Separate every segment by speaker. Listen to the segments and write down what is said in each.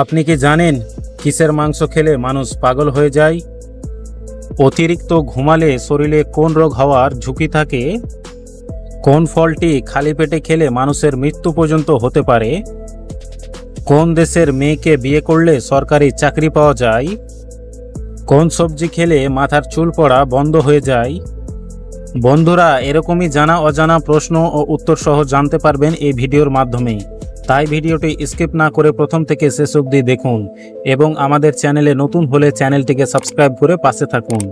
Speaker 1: আপনি কি জানেন কিসের মাংস খেলে মানুষ পাগল হয়ে যায়? অতিরিক্ত ঘুমালে শরীরে কোন রোগ হওয়ার ঝুঁকি থাকে? কোন ফলটি খালি পেটে খেলে মানুষের মৃত্যু পর্যন্ত হতে পারে? কোন দেশের মেয়েকে বিয়ে করলে সরকারি চাকরি পাওয়া যায়? কোন সবজি খেলে মাথার চুল পড়া বন্ধ হয়ে যায়? বন্ধুরা, এরকমই জানা অজানা প্রশ্ন ও উত্তর সহ জানতে পারবেন এই ভিডিওর মাধ্যমে। তাই ভিডিওটি স্কিপ না করে প্রথম থেকে শেষ অবধি দেখুন এবং আমাদের চ্যানেলে নতুন হলে চ্যানেলটিকে সাবস্ক্রাইব করে পাশে থাকুন।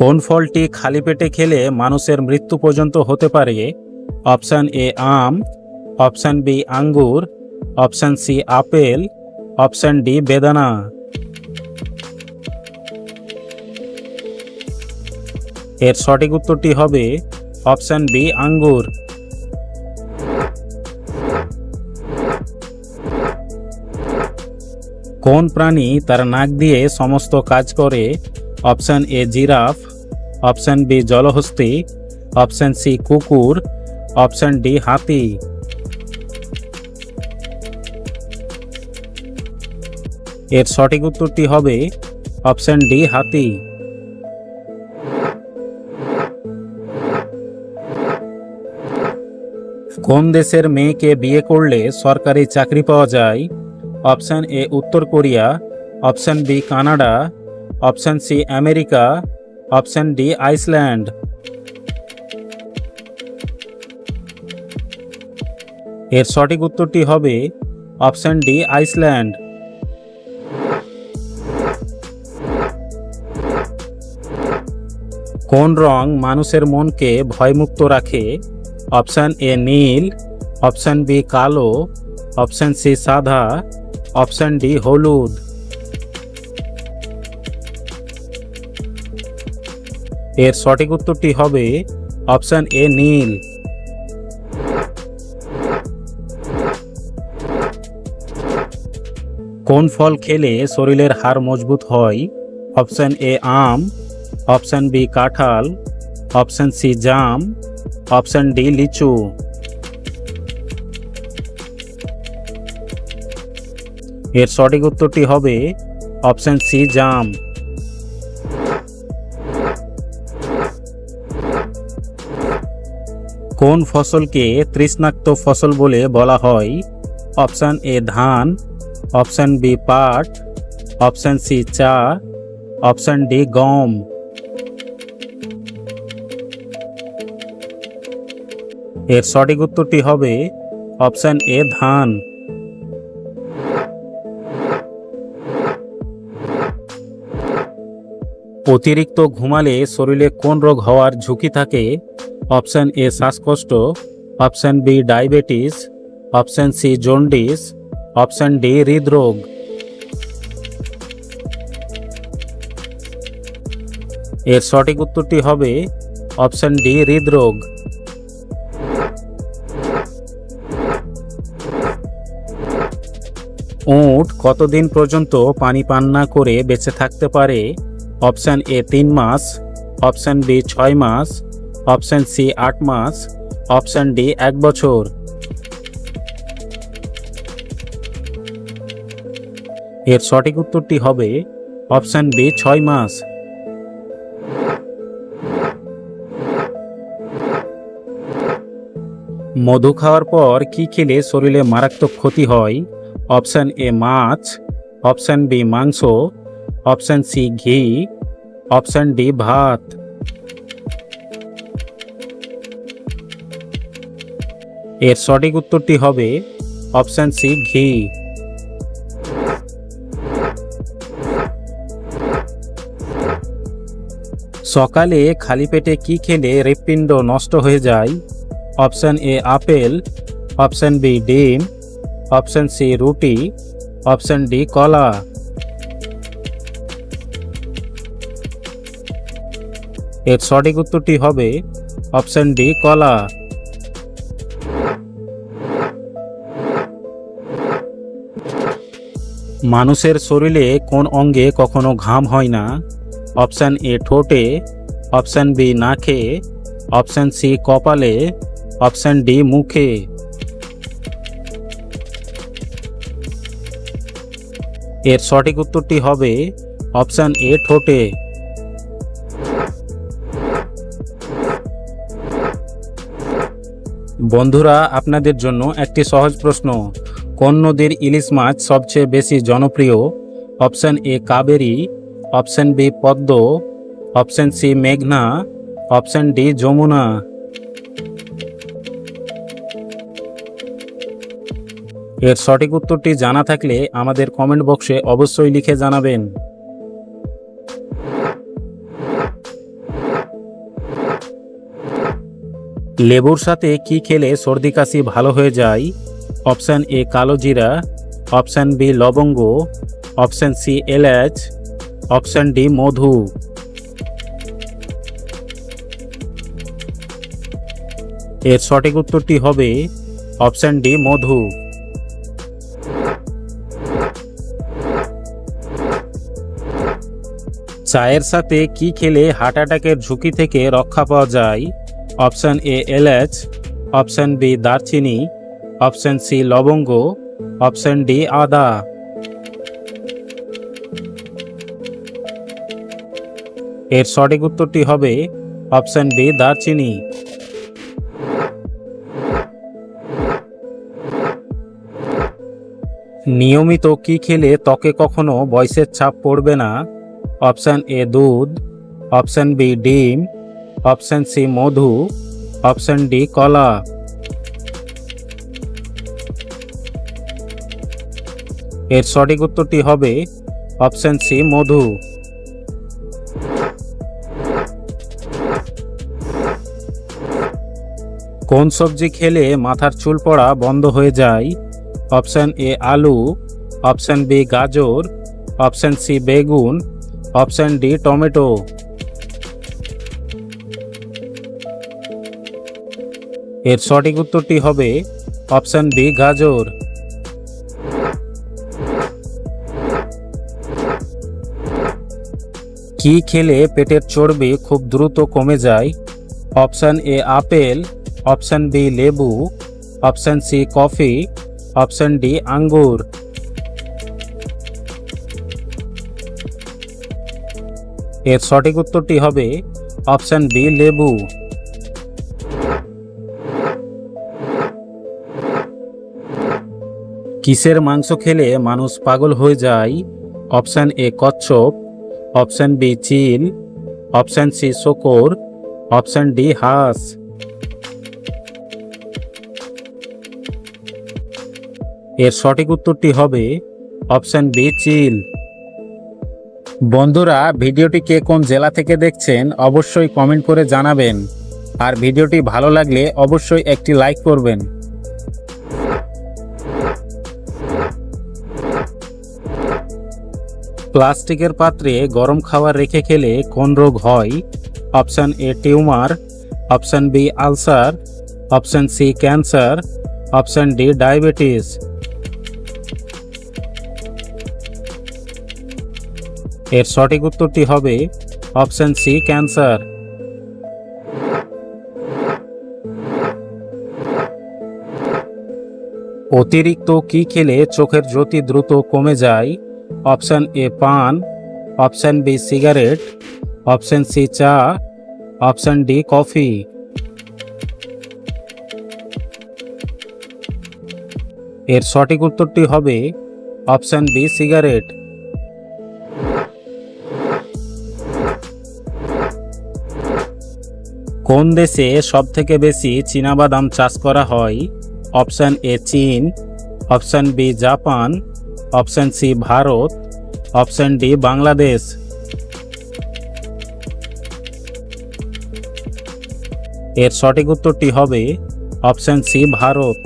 Speaker 1: কোন ফলটি খালি পেটে খেলে মানুষের মৃত্যু পর্যন্ত হতে পারে? অপশান এ আম, অপশান বি আঙ্গুর, option C apple, option D বেদানা। এর সঠিক উত্তরটি হবে অপশান বি, আঙ্গুর। কোন প্রাণী তার নাক দিয়ে সমস্ত কাজ করে? Option A, giraffe. Option B, জলহস্তি। Option C, কুকুর। অপশান ডি, হাতি। এর সঠিক উত্তরটি হবে অপশান ডি, হাতি। কোন দেশের মেয়েকে বিয়ে করলে সরকারি চাকরি পাওয়া যায়? অপশান এ উত্তর Korea, option B Canada, option C America, option D Iceland. এর সঠিক উত্তরটি হবে অপশান ডি আইসল্যান্ড। কোন রং মানুষের মনকে ভয়মুক্ত রাখে? অপশান এ নীল, অপশান বি কালো, অপশান সি সাদা, অপশান ডি হলুদ। এর সঠিক উত্তরটি হবে অপশান এ নীল। কোন ফল খেলে শরীরের হাড় মজবুত হয়? অপশান এ আম, অপশান বি কাঁঠাল, অপশান সি জাম অপশান ডি লিচু। এর সঠিক উত্তরটি হবে অপশান সি জাম। কোন ফসলকে তৃষ্ণাক্ত ফসল বলে বলা হয়? অপশান এ ধান, অপশান বি পাট, অপশান সি চা, অপশান ডি গম। এর সঠিক উত্তরটি হবে অপশান এ, ধান। অতিরিক্ত ঘুমালে শরীরে কোন রোগ হওয়ার ঝুঁকি থাকে? অপশান এ, শ্বাসকষ্ট। Option B, diabetes. Option C, jaundice. Option D, হৃদরোগ। এর সঠিক উত্তরটি হবে অপশান ডি, হৃদরোগ। উট কতদিন পর্যন্ত পানি পান না করে বেঁচে থাকতে পারে? অপশান এ তিন মাস, অপশান বি ছয় মাস, অপশান সি আট মাস, অপশান ডি এক বছর। এর সঠিক উত্তরটি হবে অপশান বি ছয় মাস। মধু খাওয়ার পর কি খেলে শরীরে মারাত্মক ক্ষতি হয়? অপশান এ মাছ, অপশান বি মাংস, অপশান সি ঘি, অপশান ডি ভাত। এর সঠিক উত্তরটি হবে অপশান সি ঘি। সকালে খালি পেটে কি খেলে হৃৎপিণ্ড নষ্ট হয়ে যায়? Option A apple, option B ডিম অপশান সি, রুটি। অপশান ডি, কলা। এর সঠিক উত্তরটি হবে অপশান ডি, কলা। মানুষের শরীরে কোন অঙ্গে কখনো ঘাম হয় না? অপশান এ, ঠোঁটে। অপশান বি, নাকে। অপশন সি, কপালে। অপশন ডি, মুখে। এর সঠিক উত্তরটি হবে অপশান এ, ঠোঁটে। বন্ধুরা, আপনাদের জন্য একটি সহজ প্রশ্ন। কোন নদীর ইলিশ মাছ সবচেয়ে বেশি জনপ্রিয়? Option A, Kaveri. Option B, Padma. Option C, মেঘনা। Option D, Jamuna. এর সঠিক উত্তরটি জানা থাকলে আমাদের কমেন্ট বক্সে অবশ্যই লিখে জানাবেন। লেবুর সাথে কি খেলে সর্দি কাশি ভালো হয়ে যায়? অপশান এ কালো জিরা, অপশান বি লবঙ্গ, অপশান সি এলাচ, অপশান ডি মধু। এর সঠিক উত্তরটি হবে অপশান ডি মধু। চায়ের সাথে কি খেলে হার্ট অ্যাটাকের ঝুঁকি থেকে রক্ষা পাওয়া যায়? অপশান এ এলাচ অপশান বি, দারচিনি, অপশান সি, লবঙ্গ, অপশান ডি, আদা। এর সঠিক উত্তরটি হবে অপশান বি, দারচিনি। নিয়মিত কি খেলে ত্বকে কখনো বয়সের ছাপ পড়বে না? অপশান এ দুধ, অপশান বি ডিম, অপশান সি মধু, অপশান ডি কলা। এর সঠিক উত্তরটি হবে অপশান সি মধু। কোন সবজি খেলে মাথার চুল পড়া বন্ধ হয়ে যায়? অপশান এ আলু, অপশান বি গাজর, অপশান সি বেগুন অপশান ডি, টমেটো। এর সঠিক উত্তরটি হবে অপশান বি গাজর। কি খেলে পেটের চর্বি খুব দ্রুত কমে যায়? Option A, apple. Option B, লেবু। Option C, coffee. Option D, আঙ্গুর। এর সঠিক উত্তরটি হবে অপশান বি, লেবু। কিসের মাংস খেলে মানুষ পাগল হয়ে যায়? অপশান এ, কচ্ছপ। অপশান বি চিল অপশান সি, শকর। অপশান ডি, হাঁস। এর সঠিক উত্তরটি হবে অপশান বি, চিল। বন্ধুরা, ভিডিওটি কে কোন জেলা থেকে দেখছেন অবশ্যই কমেন্ট করে জানাবেন। আর ভিডিওটি ভালো লাগলে অবশ্যই একটি লাইক করবেন। প্লাস্টিকের পাত্রে গরম খাবার রেখে খেলে কোন রোগ হয়? Option A, tumour, option B, ulcer, option C, cancer, option D, diabetes. এর সঠিক উত্তরটি হবে অপশান সি, ক্যান্সার। অতিরিক্ত কি খেলে চোখের জ্যোতি দ্রুত কমে যায়? অপশান এ, পান। Option B, cigarette. Option C, চা। Option D, coffee. এর সঠিক উত্তরটি হবে অপশান বি, সিগারেট। কোন দেশে সবথেকে বেশি চীনাবাদাম চাষ করা হয়? অপশান এ চীন, option B Japan, option C Bharat, option D Bangladesh. এর সঠিক উত্তরটি হবে অপশান সি ভারত।